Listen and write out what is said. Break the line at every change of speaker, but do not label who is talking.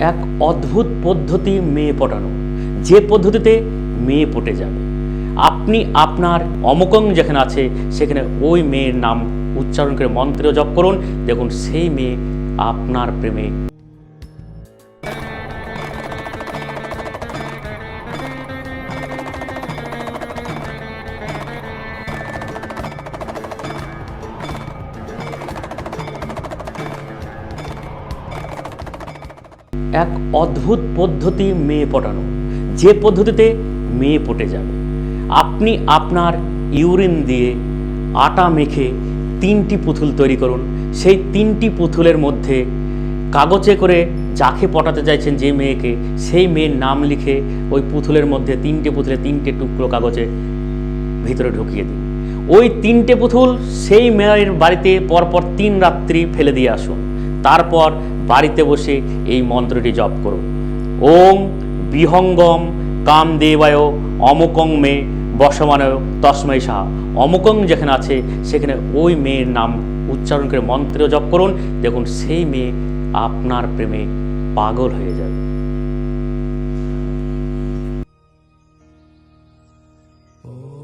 এক অদ্ভুত পদ্ধতি মেয়ে পটানো। যে পদ্ধতিতে মেয়ে পটে যাবে। আপনি আপনার অমকং যেখানে আছে, সেখানে ওই মেয়ের নাম উচ্চারণ করে মন্ত্র জপ করুন। দেখুন, সেই মেয়ে আপনার প্রেমে এক অদ্ভুত পদ্ধতি মেয়ে পটানো। যে পদ্ধতিতে মেয়ে পটে যাবে। আপনি আপনার ইউরিন দিয়ে আটা মেখে তিনটি পুতুল তৈরি করুন। সেই তিনটি পুতুলের মধ্যে কাগজে করে যাকে পটাতে চাইছেন যে মেয়েকে, সেই মেয়ের নাম লিখে ওই পুতুলের মধ্যে তিনটে পুতুলে তিনটে টুকরো কাগজে ভিতরে ঢুকিয়ে দিন। ওই তিনটে পুতুল সেই মেয়ের বাড়িতে পরপর তিন রাত্রি ফেলে দিয়ে আসুন। তারপর বাড়িতে বসে এই মন্ত্রটি জপ করুন। ওং বিহঙ্গম কামদেবায় অমুকং মে বসমানয় তসময় সাহা। অমুকং যেখানে আছে, সেখানে ওই মেয়ের নাম উচ্চারণ করে মন্ত্র জপ করুন। দেখুন, সেই মেয়ে আপনার প্রেমে পাগল হয়ে যাবে। Oh